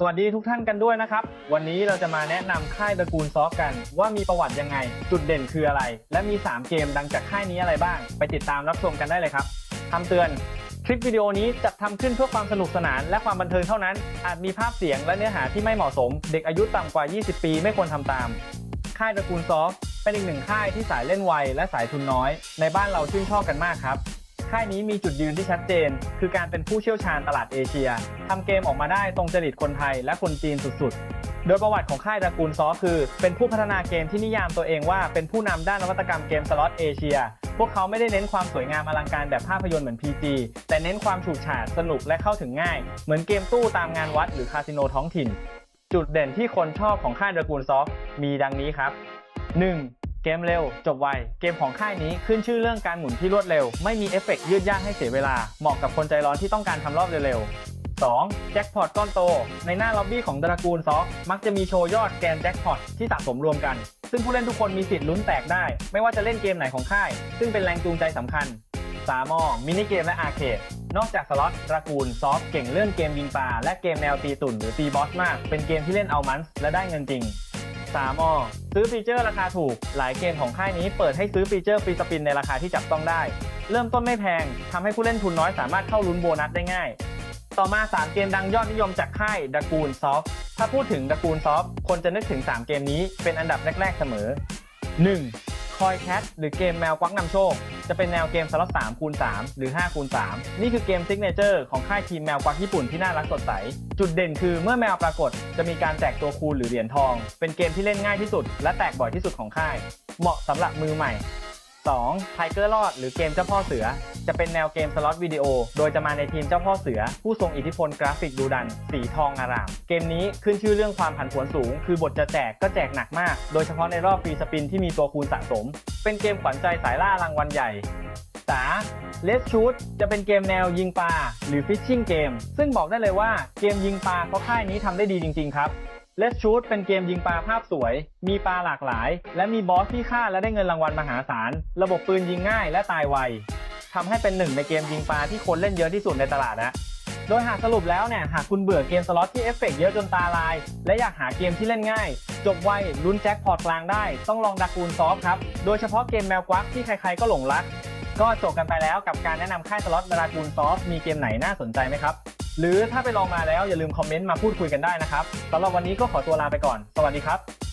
สวัสดีทุกท่านกันด้วยนะครับ วันนี้เราจะมาแนะนำค่ายตระกูลซอฟกัน ว่ามีประวัติยังไง จุดเด่นคืออะไร และมี 3 เกมดังจากค่ายนี้อะไรบ้าง ไปติดตามรับชมกันได้เลยครับคำเตือนคลิปวิดีโอนี้จัดทำขึ้นเพื่อความสนุกสนานและความบันเทิงเท่านั้น อาจมีภาพเสียงและเนื้อหาที่ไม่เหมาะสม เด็กอายุต่ำกว่า 20 ปีไม่ควรทำตาม ค่ายตระกูลซอฟเป็นอีกหนึ่งค่ายที่สายเล่นไวและสายทุนน้อย ในบ้านเราชื่นชอบกันมากครับ ค่ายนี้มีจุดยืนที่ชัดเจน คือการเป็นผู้เชี่ยวชาญตลาดเอเชียทำเกมออกมาได้ตรงจริตคนไทยและคนจีนสุดๆ โดยประวัติของค่ายตระกูลซอคือ เป็นผู้พัฒนาเกมที่นิยามตัวเองว่าเป็นผู้นำด้านนวัตกรรมเกมสล็อตเอเชีย พวกเขาไม่ได้เน้นความสวยงามอลังการแบบภาพยนตร์เหมือน PG แต่เน้นความฉูดฉาดสนุกและเข้าถึงง่าย เหมือนเกมตู้ตามงานวัดหรือคาสิโนท้องถิ่น จุดเด่นที่คนชอบของค่ายตระกูลซอฟมีดังนี้ครับ 1. เกมเร็ว จบไว เกมของค่ายนี้ขึ้นชื่อเรื่องการหมุนที่รวดเร็ว ไม่มีเอฟเฟกต์ยืดยากให้เสียเวลา เหมาะกับคนใจร้อนที่ต้องการทำรอบเร็วๆ 2. แจ็คพอตก้อนโต ในหน้าล็อบบี้ของตระกูลซอฟมักจะมีโชว์ยอดแกนแจ็คพอตที่สะสมรวมกัน ซึ่งผู้เล่นทุกคนมีสิทธิ์ลุ้นแตกได้ ไม่ว่าจะเล่นเกมไหนของค่าย ซึ่งเป็นแรงจูงใจสำคัญ 3. มินิเกมและอาร์เคดนอกจากสล็อตตระกูลซอฟเก่งเรื่องเกมยิงปลาและเกมแนวตีตุ่นหรือตีบอสมาก เป็นเกมที่เล่นเอามันส์และได้เงินจริง 3อซื้อฟีเจอร์ราคาถูก หลายเกมของค่ายนี้เปิดให้ซื้อฟีเจอร์ฟรีสปินในราคาที่จับต้องได้ เริ่มต้นไม่แพงทำให้ผู้เล่นทุนน้อยสามารถเข้าลุ้นโบนัสได้ง่าย ต่อมา 3 เกมดังยอดนิยมจากค่ายดักูลซอฟถ้าพูดถึงดักูลซอฟคนจะนึกถึง 3 เกมนี้เป็นอันดับแรก ๆเสมอ 1. คอยแคทหรือเกมแมวควักนำโชค จะเป็นแนวเกมสล็อต3คูณ3หรือ5คูณ3นี่คือเกมซิกเนเจอร์ของค่ายทีมแมวควักญี่ปุ่นที่น่ารักสดใส จุดเด่นคือเมื่อแมวปรากฏจะมีการแจกตัวคูณหรือเหรียญทอง เป็นเกมที่เล่นง่ายที่สุด และแตกบ่อยที่สุดของค่าย เหมาะสำหรับมือใหม่ 2. ไทเกอร์ลอดหรือเกมเจ้าพ่อเสือ จะเป็นแนวเกมสล็อตวิดีโอ โดยจะมาในทีมเจ้าพ่อเสือ ผู้ทรงอิทธิพลกราฟิกดูดัน สีทองอาราม เกมนี้ขึ้นชื่อเรื่องความผันผวนสูง คือบทจะแจกก็แจกหนักมาก โดยเฉพาะในรอบฟรีสปินที่มีตัวคูณสะสม เป็นเกมขวัญใจสายล่ารางวัลใหญ่สาเลสชูดจะเป็นเกมแนวยิงปลาหรือฟิชชิ่งเกม ซึ่งบอกได้เลยว่าเกมยิงปลาเพราะค่ายนี้ทำได้ดีจริง ๆ ครับ เลสชูดเป็นเกมยิงปลาภาพสวย มีปลาหลากหลาย และมีบอสที่ฆ่าและได้เงินรางวัลมหาศาล ระบบปืนยิงง่ายและตายไวทำให้เป็นหนึ่งในเกมยิงปลาที่คนเล่นเยอะที่สุดในตลาดนะโดยหากสรุปแล้วเนี่ยหากคุณเบื่อเกมสล็อตที่เอฟเฟกต์เยอะจนตาลาย และอยากหาเกมที่เล่นง่าย จบไวลุ้นแจ็คพอตกลางได้ ต้องลองดักกูลซอฟครับ โดยเฉพาะเกมแมวกวักที่ใครๆก็หลงรัก ก็จบกันไปแล้วกับการแนะนำค่ายสล็อตดรากูลซอฟมีเกมไหนน่าสนใจไหมครับ หรือถ้าไปลองมาแล้วอย่าลืมคอมเมนต์มาพูดคุยกันได้นะครับสำหรับวันนี้ก็ขอตัวลาไปก่อน สวัสดีครับ